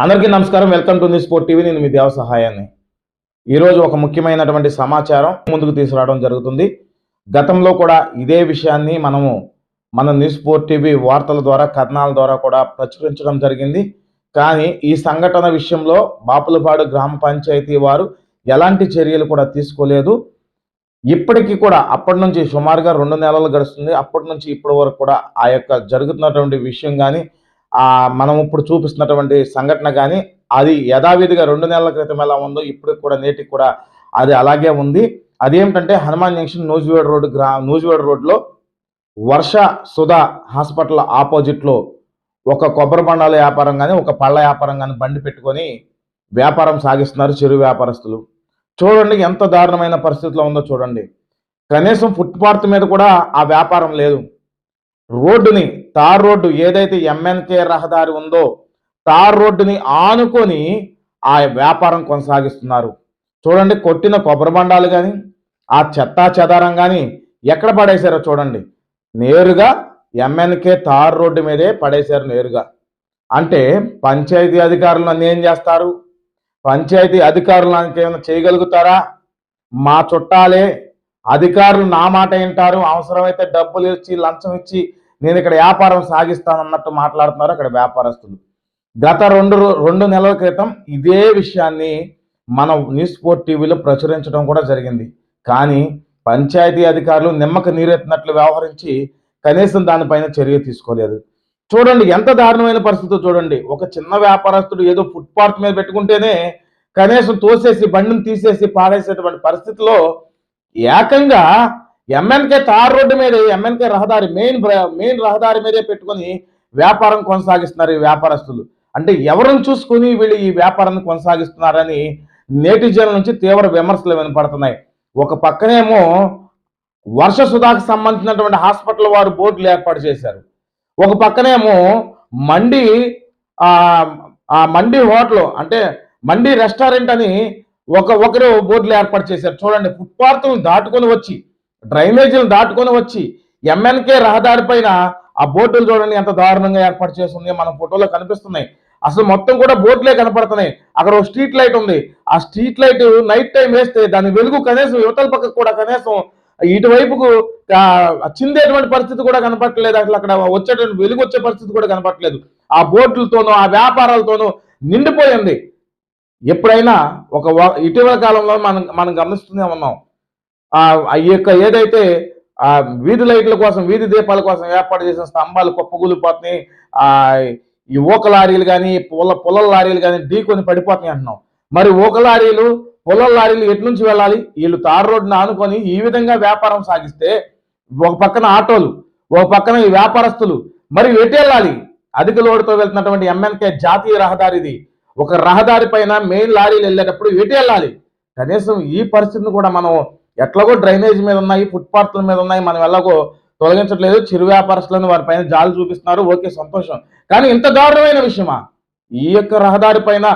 అందరికీ నమస్కారం. Welcome to news sport TV. నేను మీ దేవ సహాయాన్ని. ఈరోజు ఒక ముఖ్యమైనటువంటి సమాచారం ముందుకు తీసుకురావడం జరుగుతుంది. గతంలో కూడా ఇదే విషయాన్ని మనము మన న్యూస్ స్పోర్ట్ టీవీ వార్తల ద్వారా కథనాల ద్వారా కూడా ప్రచురించడం జరిగింది. కానీ ఈ సంఘటన విషయంలో బాపులపాడు గ్రామ పంచాయతీ వారు ఎలాంటి చర్యలు కూడా తీసుకోలేదు. ఇప్పటికీ కూడా అప్పటి నుంచి సుమారుగా రెండు నెలలు గడుస్తుంది. అప్పటి నుంచి ఇప్పటి వరకు కూడా ఆ యొక్క జరుగుతున్నటువంటి విషయం కానీ మనం ఇప్పుడు చూపిస్తున్నటువంటి సంఘటన కానీ అది యథావిధిగా రెండు నెలల క్రితం ఎలా ఉందో ఇప్పుడు కూడా నేటికి కూడా అది అలాగే ఉంది. అదేమిటంటే హనుమాన్ జంక్షన్ నూజివేడ్ రోడ్ గ్రా నూజివేడ్ రోడ్లో వర్ష సుధా హాస్పిటల్ ఆపోజిట్లో ఒక కొబ్బరి బండాల వ్యాపారం కానీ ఒక పళ్ళ వ్యాపారం కానీ బండి పెట్టుకొని వ్యాపారం సాగిస్తున్నారు చిరు వ్యాపారస్తులు. చూడండి ఎంత దారుణమైన పరిస్థితిలో ఉందో చూడండి. కనీసం ఫుట్పాత్ మీద కూడా ఆ వ్యాపారం లేదు. రోడ్డుని తార్ రోడ్డు ఏదైతే ఎంఎన్కే రహదారి ఉందో తార్ రోడ్డుని ఆనుకొని ఆ వ్యాపారం కొనసాగిస్తున్నారు. చూడండి కొట్టిన కొబ్బరి బండాలు కానీ ఆ చెత్తా చెదారం కానీ ఎక్కడ పడేశారో చూడండి. నేరుగా ఎంఎన్కే తార్ రోడ్డు మీదే పడేశారు నేరుగా. అంటే పంచాయతీ అధికారులు నన్ను ఏం చేస్తారు. పంచాయతీ అధికారులు నాకు ఏమైనా చేయగలుగుతారా? మా చుట్టాలే అధికారులు నా మాట వింటారు అవసరమైతే డబ్బులు ఇచ్చి లంచం ఇచ్చి నేను ఇక్కడ వ్యాపారం సాగిస్తాను అన్నట్టు మాట్లాడుతున్నారు అక్కడ వ్యాపారస్తులు. గత రెండు రెండు నెలల క్రితం ఇదే విషయాన్ని మనం న్యూస్ స్పోర్ట్ టీవీలో ప్రచురించడం కూడా జరిగింది. కానీ పంచాయతీ అధికారులు నిమ్మక నీరెత్తినట్లు వ్యవహరించి కనీసం దానిపైన చర్య తీసుకోలేదు. చూడండి ఎంత దారుణమైన పరిస్థితి చూడండి. ఒక చిన్న వ్యాపారస్తుడు ఏదో ఫుట్పాత్ మీద పెట్టుకుంటేనే కనీసం తోసేసి బండిని తీసేసి పాడేసేటువంటి పరిస్థితిలో ఏకంగా ఎంఎన్కే తార్ రోడ్డు మీద ఎంఎన్కే రహదారి మెయిన్ మెయిన్ రహదారి మీదే పెట్టుకొని వ్యాపారం కొనసాగిస్తున్నారు ఈ వ్యాపారస్తులు. అంటే ఎవరిని చూసుకుని వీళ్ళు ఈ వ్యాపారాన్ని కొనసాగిస్తున్నారని నేటిజన్ల నుంచి తీవ్ర విమర్శలు వినపడుతున్నాయి. ఒక పక్కనేమో వర్ష సుధాకు సంబంధించినటువంటి హాస్పిటల్ వారు బోర్డులు ఏర్పాటు చేశారు. ఒక పక్కనేమో మండి ఆ మండి హోటల్ అంటే మండి రెస్టారెంట్ అని ఒక ఒకరు బోర్డులు ఏర్పాటు చేశారు. చూడండి ఫుట్పాత్లు దాటుకొని వచ్చి డ్రైనేజీలు దాటుకొని వచ్చి ఎంఎన్కే రహదారి పైన ఆ బోర్డులు చూడండి ఎంత దారుణంగా ఏర్పాటు చేస్తుంది. మన ఫోటోలో కనిపిస్తున్నాయి. అసలు మొత్తం కూడా బోర్డులే కనపడుతున్నాయి. అక్కడ ఒక స్ట్రీట్ లైట్ ఉంది. ఆ స్ట్రీట్ లైట్ నైట్ టైం వేస్తే దాని వెలుగు కనీసం యువతల పక్కకు కూడా కనీసం ఇటువైపుకు చిందేటువంటి పరిస్థితి కూడా కనపడలేదు అసలు అక్కడ వచ్చేటువంటి వెలుగు వచ్చే పరిస్థితి కూడా కనపడలేదు ఆ బోర్డులతోనూ ఆ వ్యాపారాలతోనూ నిండిపోయింది. ఎప్పుడైనా ఒక ఇటీవల కాలంలో మనం మనం గమనిస్తూనే ఉన్నాం. ఆ యొక్క ఏదైతే ఆ వీధి లైట్ల కోసం వీధి దీపాల కోసం ఏర్పాటు చేసిన స్తంభాలు కుప్పగూలిపోతున్నాయి ఆ ఈ ఊక లారీలు కానీ పుల్ల పుల్లల లారీలు కానీ ఢీకొని పడిపోతున్నాయి అంటున్నాం. మరి ఊక లారీలు పుల్లల లారీలు ఎటు నుంచి వెళ్ళాలి? వీళ్ళు తారు రోడ్డును ఆనుకొని ఈ విధంగా వ్యాపారం సాగిస్తే ఒక పక్కన ఆటోలు ఒక పక్కన ఈ వ్యాపారస్తులు మరి ఎటు వెళ్ళాలి? అధిక లోడుతో వెళ్తున్నటువంటి ఎంఎన్కే జాతీయ రహదారి ఇది ఒక రహదారి పైన మెయిన్ లారీలు వెళ్ళేటప్పుడు ఎటు వెళ్ళాలి? కనీసం ఈ పరిస్థితిని కూడా మనం ఎట్లాగో డ్రైనేజ్ మీద ఉన్నాయి ఫుట్పాత్ల మీద ఉన్నాయి మనం ఎలాగో తొలగించట్లేదు చిరు వ్యాపారస్తులను వారి పైన జాలు చూపిస్తున్నారు. ఓకే సంతోషం. కానీ ఇంత దారుణమైన విషయమా? ఈ యొక్క రహదారి పైన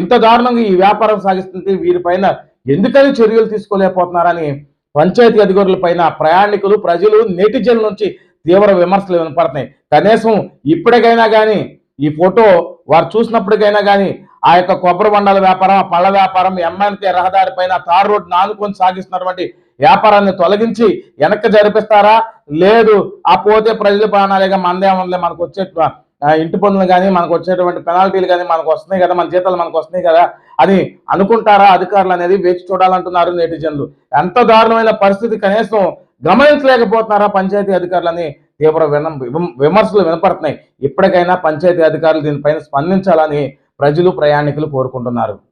ఇంత దారుణంగా ఈ వ్యాపారం సాగిస్తుంటే వీరిపైన ఎందుకని చర్యలు తీసుకోలేకపోతున్నారని పంచాయతీ అధికారుల పైన ప్రయాణికులు ప్రజలు నెటిజన్ల నుంచి తీవ్ర విమర్శలు వినపడుతున్నాయి. కనీసం ఇప్పటికైనా కానీ ఈ ఫోటో వారు చూసినప్పటికైనా కానీ ఆ యొక్క కొబ్బరి బండాల వ్యాపారం ఆ పళ్ళ వ్యాపారం ఎంఎన్కే రహదారి పైన తారు రోడ్ నానుకొని సాగిస్తున్నటువంటి వ్యాపారాన్ని తొలగించి వెనక్కి జరిపిస్తారా? లేదు. ఆ పోతే ప్రజల ప్రాణాలేగా మందే మనకు వచ్చే ఇంటి పనులు కానీ మనకు వచ్చేటువంటి పెనాల్టీలు కానీ మనకు వస్తున్నాయి కదా మన జీతాలు మనకు వస్తున్నాయి కదా అని అనుకుంటారా? అధికారులు అనేది వేచి చూడాలంటున్నారు నెటిజన్లు. ఎంత దారుణమైన పరిస్థితి కనీసం గమనించలేకపోతున్నారా పంచాయతీ అధికారులని? తీవ్ర విమర్శలు వినపడుతున్నాయి. ఇప్పటికైనా పంచాయతీ అధికారులు దీనిపైన స్పందించాలని ప్రజలు ప్రయాణికులు కోరుకుంటున్నారు.